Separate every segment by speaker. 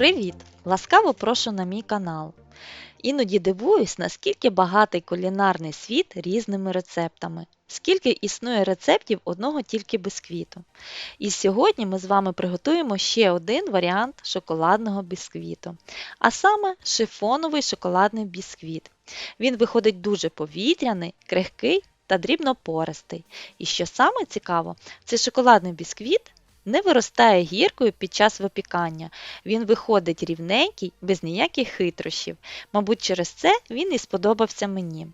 Speaker 1: Привіт! Ласкаво прошу на мій канал. Іноді дивуюсь, наскільки багатий кулінарний світ різними рецептами, скільки існує рецептів одного тільки бісквіту. І сьогодні ми з вами приготуємо ще один варіант шоколадного бісквіту, а саме шифоновий шоколадний бісквіт. Він виходить дуже повітряний, крихкий та дрібнопористий. І що саме цікаво, цей шоколадний бісквіт не виростає гіркою під час випікання. Він виходить рівненький, без ніяких хитрощів. Мабуть, через це він і сподобався мені.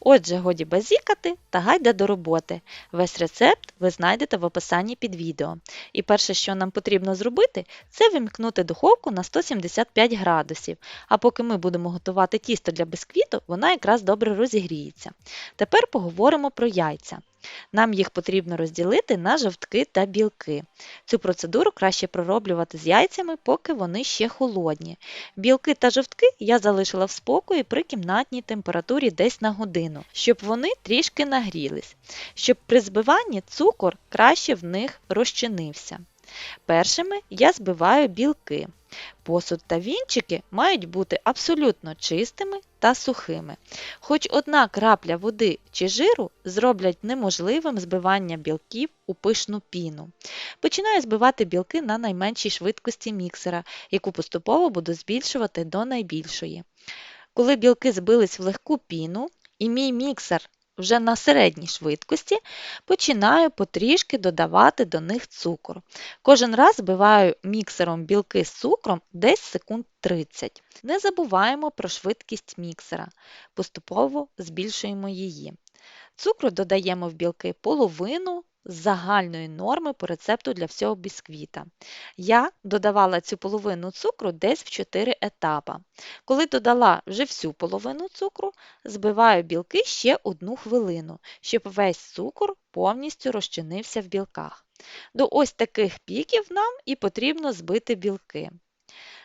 Speaker 1: Отже, годі базікати та гайда до роботи. Весь рецепт ви знайдете в описанні під відео. І перше, що нам потрібно зробити, це вимкнути духовку на 175 градусів. А поки ми будемо готувати тісто для бисквіту, вона якраз добре розігріється. Тепер поговоримо про яйця. Нам їх потрібно розділити на жовтки та білки. Цю процедуру краще пророблювати з яйцями, поки вони ще холодні. Білки та жовтки я залишила в спокої при кімнатній температурі десь на годину, щоб вони трішки нагрілись, щоб при збиванні цукор краще в них розчинився. Першими я збиваю білки. Посуд та вінчики мають бути абсолютно чистими та сухими. Хоч одна крапля води чи жиру зроблять неможливим збивання білків у пишну піну. Починаю збивати білки на найменшій швидкості міксера, яку поступово буду збільшувати до найбільшої. Коли білки збились в легку піну, і мій міксер вже на середній швидкості починаю потрішки додавати до них цукор. Кожен раз збиваю міксером білки з цукром десь секунд 30. Не забуваємо про швидкість міксера, поступово збільшуємо її. Цукру додаємо в білки половину загальної норми по рецепту для всього бісквіта. Я додавала цю половину цукру десь в 4 етапи. Коли додала вже всю половину цукру, збиваю білки ще одну хвилину, щоб весь цукор повністю розчинився в білках. До ось таких піків нам і потрібно збити білки.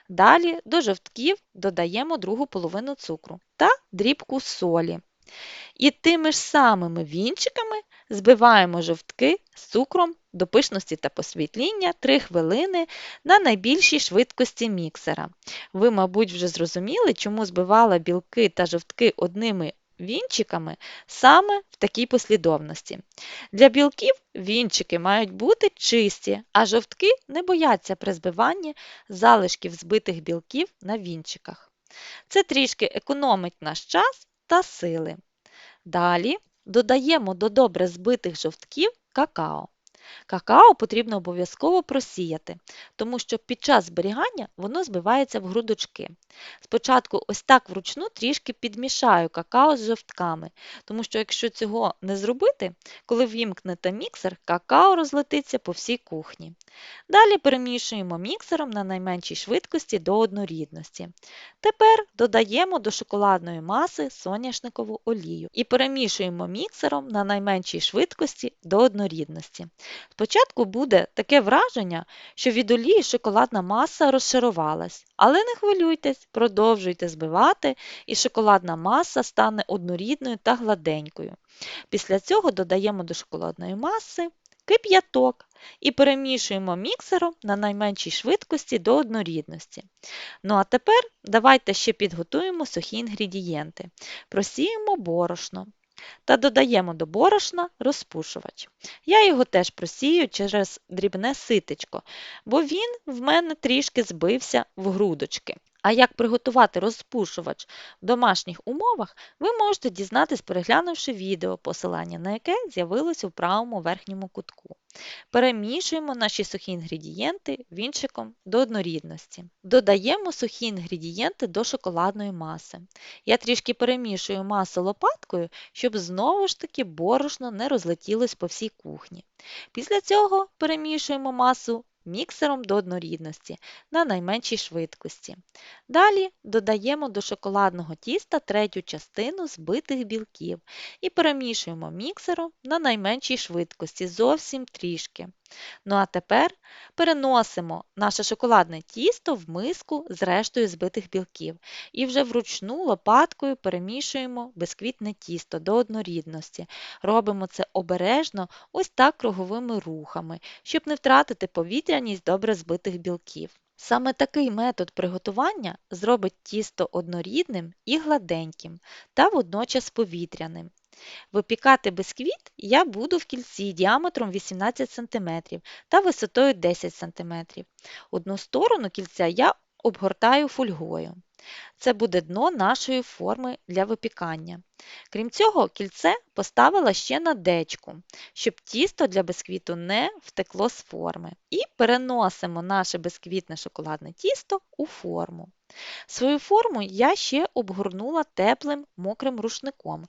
Speaker 1: Далі до жовтків додаємо другу половину цукру та дрібку солі. І тими ж самими вінчиками збиваємо жовтки з цукром до пишності та посвітління 3 хвилини на найбільшій швидкості міксера. Ви, мабуть, вже зрозуміли, чому збивала білки та жовтки одними вінчиками саме в такій послідовності. Для білків вінчики мають бути чисті, а жовтки не бояться при збиванні залишків збитих білків на вінчиках. Це трішки економить наш час та сили. Далі додаємо до добре збитих жовтків какао. Какао потрібно обов'язково просіяти, тому що під час зберігання воно збивається в грудочки. Спочатку ось так вручну трішки підмішаю какао з жовтками, тому що якщо цього не зробити, коли вімкнете міксер, какао розлетиться по всій кухні. Далі перемішуємо міксером на найменшій швидкості до однорідності. Тепер додаємо до шоколадної маси соняшникову олію і перемішуємо міксером на найменшій швидкості до однорідності. Спочатку буде таке враження, що від олії шоколадна маса розшарувалась, але не хвилюйтесь, продовжуйте збивати, і шоколадна маса стане однорідною та гладенькою. Після цього додаємо до шоколадної маси кип'яток і перемішуємо міксером на найменшій швидкості до однорідності. Ну а тепер давайте ще підготуємо сухі інгредієнти. Просіємо борошно та додаємо до борошна розпушувач. Я його теж просію через дрібне ситечко, бо він в мене трішки збився в грудочки. А як приготувати розпушувач в домашніх умовах, ви можете дізнатись, переглянувши відео, посилання на яке з'явилось у правому верхньому кутку. Перемішуємо наші сухі інгредієнти вінчиком до однорідності. Додаємо сухі інгредієнти до шоколадної маси. Я трішки перемішую масу лопаткою, щоб знову ж таки борошно не розлетілось по всій кухні. Після цього перемішуємо масу міксером до однорідності на найменшій швидкості. Далі додаємо до шоколадного тіста третю частину збитих білків і перемішуємо міксером на найменшій швидкості зовсім трішки. Ну а тепер переносимо наше шоколадне тісто в миску з рештою збитих білків і вже вручну лопаткою перемішуємо бисквітне тісто до однорідності. Робимо це обережно, ось так круговими рухами, щоб не втратити повітряність добре збитих білків. Саме такий метод приготування зробить тісто однорідним і гладеньким та водночас повітряним. Випікати бисквіт я буду в кільці діаметром 18 см та висотою 10 см. Одну сторону кільця я обгортаю фольгою. Це буде дно нашої форми для випікання. Крім цього, кільце поставила ще на дечку, щоб тісто для бисквіту не втекло з форми. І переносимо наше бисквітне шоколадне тісто у форму. Свою форму я ще обгорнула теплим мокрим рушником.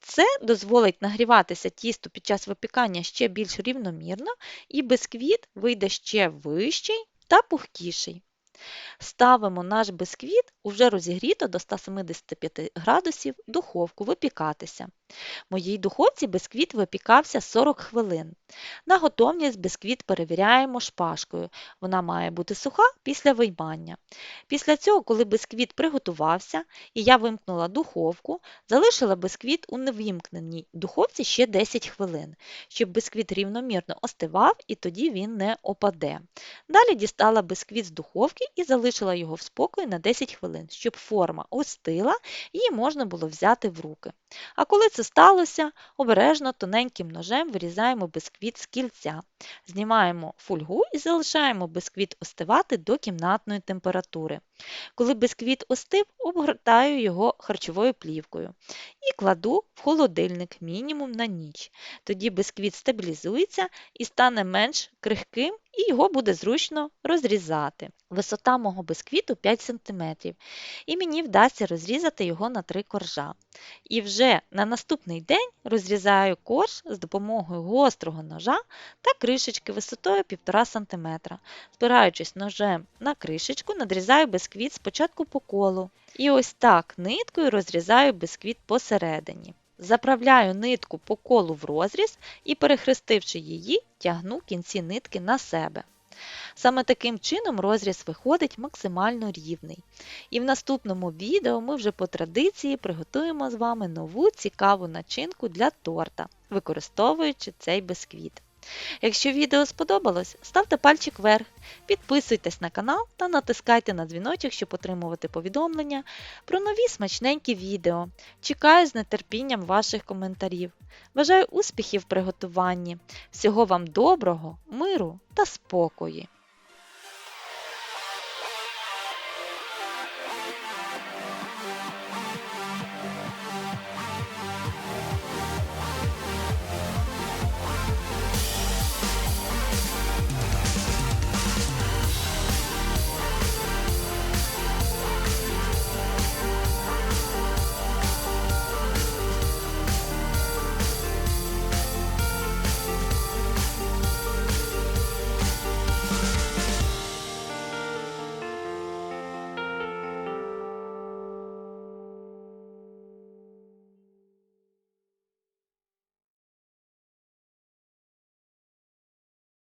Speaker 1: Це дозволить нагріватися тісту під час випікання ще більш рівномірно, і бисквіт вийде ще вищий та пухкіший. Ставимо наш бисквіт уже розігріто до 175 градусів духовку випікатися. В моїй духовці бисквіт випікався 40 хвилин. На готовність бисквіт перевіряємо шпажкою. Вона має бути суха після виймання. Після цього, коли бисквіт приготувався і я вимкнула духовку, залишила бисквіт у невімкненій духовці ще 10 хвилин, щоб бисквіт рівномірно остивав і тоді він не опаде. Далі дістала бисквіт з духовки і залишила його в спокої на 10 хвилин, щоб форма остила і її можна було взяти в руки. А коли це сталося, обережно тоненьким ножем вирізаємо бисквіт з кільця, знімаємо фольгу і залишаємо бисквіт остивати до кімнатної температури. Коли бисквіт остив, обгортаю його харчовою плівкою і кладу в холодильник мінімум на ніч. Тоді бисквіт стабілізується і стане менш крихким, і його буде зручно розрізати. Висота мого бисквіту 5 см, і мені вдасться розрізати його на три коржа. І вже на наступний день розрізаю корж з допомогою гострого ножа та кришечки висотою 1,5 см. Спираючись ножем на кришечку, надрізаю бисквіт спочатку по колу. І ось так ниткою розрізаю бисквіт посередині. Заправляю нитку по колу в розріз і, перехрестивши її, тягну кінці нитки на себе. Саме таким чином розріз виходить максимально рівний. І в наступному відео ми вже по традиції приготуємо з вами нову цікаву начинку для торта, використовуючи цей бисквіт. Якщо відео сподобалось, ставте пальчик вверх, підписуйтесь на канал та натискайте на дзвіночок, щоб отримувати повідомлення про нові смачненькі відео. Чекаю з нетерпінням ваших коментарів. Бажаю успіхів в приготуванні. Всього вам доброго, миру та спокої!